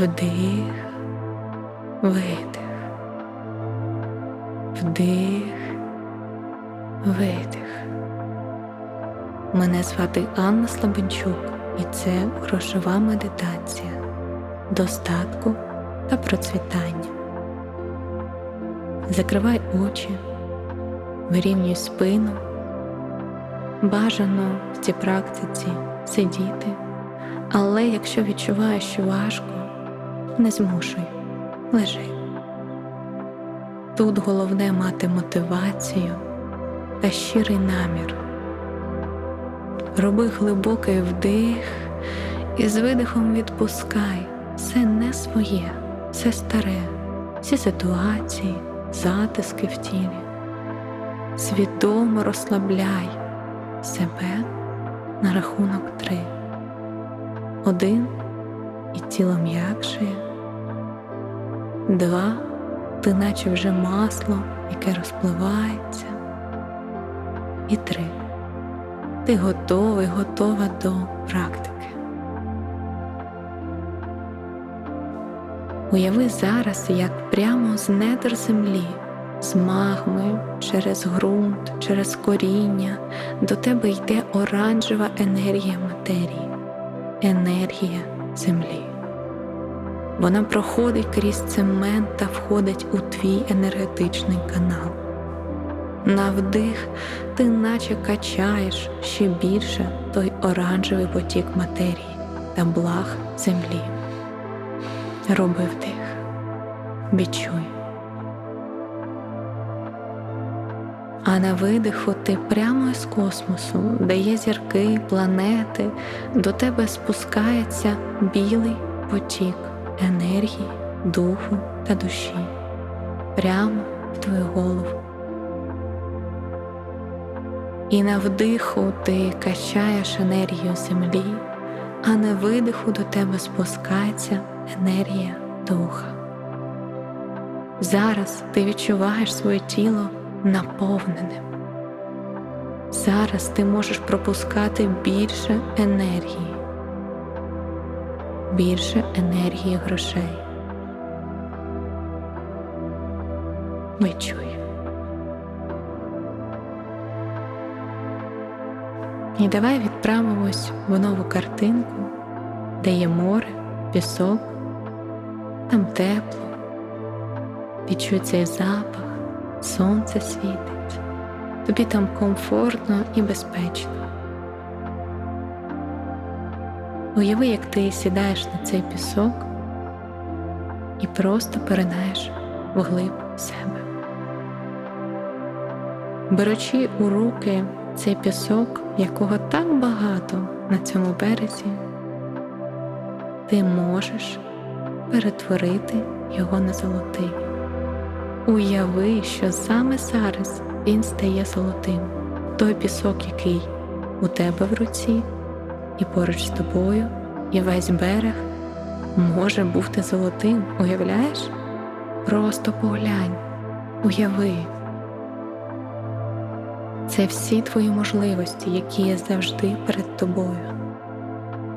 Вдих, видих, вдих, видих. Мене звати Анна Слабенчук, і це грошова медитація достатку та процвітання. Закривай очі, вирівнюй спину. Бажано в цій практиці сидіти, але якщо відчуваєш, що важко, не змушуй, лежи. Тут головне мати мотивацію та щирий намір. Роби глибокий вдих і з видихом відпускай все не своє, все старе, всі ситуації, затиски в тілі. Свідомо розслабляй себе на рахунок три. Один і тіло м'якшає. Два ти наче вже масло, яке розпливається. І три. Ти готовий, готова до практики. Уяви зараз, як прямо з недр землі, з магми, через ґрунт, через коріння до тебе йде оранжева енергія матерії, енергія землі. Вона проходить крізь цемент та входить у твій енергетичний канал. На вдих ти наче качаєш ще більше той оранжевий потік матерії та благ землі. Роби вдих, відчуй. А на видиху ти прямо із космосу, де є зірки, планети, до тебе спускається білий потік енергії, духу та душі прямо в твою голову. І на вдиху ти качаєш енергію землі, а на видиху до тебе спускається енергія духа. Зараз ти відчуваєш своє тіло наповненим. Зараз ти можеш пропускати більше енергії, більше енергії грошей. Відчуй. І давай відправимось в нову картинку, де є море, пісок, там тепло, відчуй цей запах, сонце світить, тобі там комфортно і безпечно. Уяви, як ти сідаєш на цей пісок і просто перенаєш вглиб себе. Беручи у руки цей пісок, якого так багато на цьому березі, ти можеш перетворити його на золотий. Уяви, що саме зараз він стає золотим, той пісок, який у тебе в руці, і поруч з тобою, і весь берег може бути золотим, уявляєш? Просто поглянь, уяви. Це всі твої можливості, які є завжди перед тобою.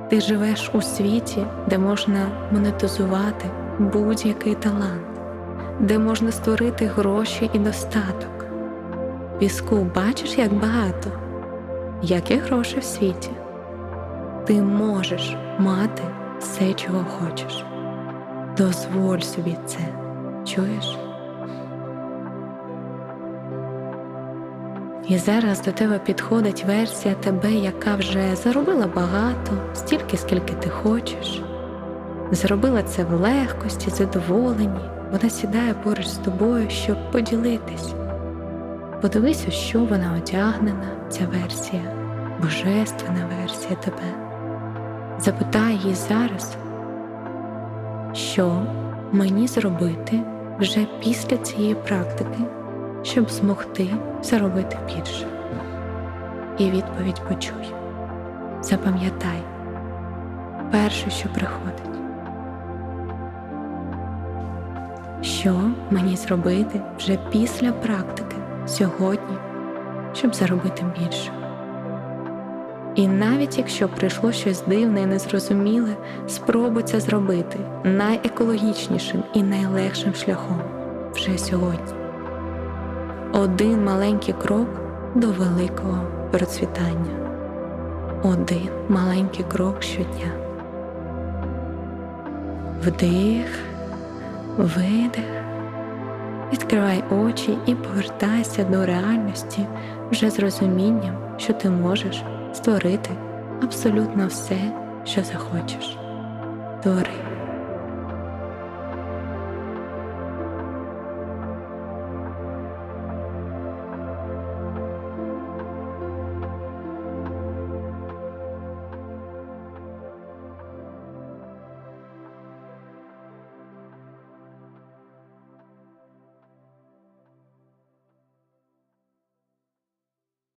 Ти живеш у світі, де можна монетизувати будь-який талант, де можна створити гроші і достаток. Піску бачиш, як багато, як є гроші в світі. Ти можеш мати все, чого хочеш. Дозволь собі це, чуєш? І зараз до тебе підходить версія тебе, яка вже заробила багато, стільки, скільки ти хочеш. Зробила це в легкості, задоволенні. Вона сідає поруч з тобою, щоб поділитись. Подивись, у що вона одягнена, ця версія, божественна версія тебе. Запитай її зараз, що мені зробити вже після цієї практики щоб змогти заробити більше. І відповідь почуй. Запам'ятай перше, що приходить. Що мені зробити вже після практики сьогодні, щоб заробити більше? І навіть якщо прийшло щось дивне і незрозуміле, спробуй це зробити найекологічнішим і найлегшим шляхом вже сьогодні. Один маленький крок до великого процвітання. Один маленький крок щодня. Вдих, видих. Відкривай очі і повертайся до реальності вже з розумінням, що ти можеш створити абсолютно все, що захочеш. Твори.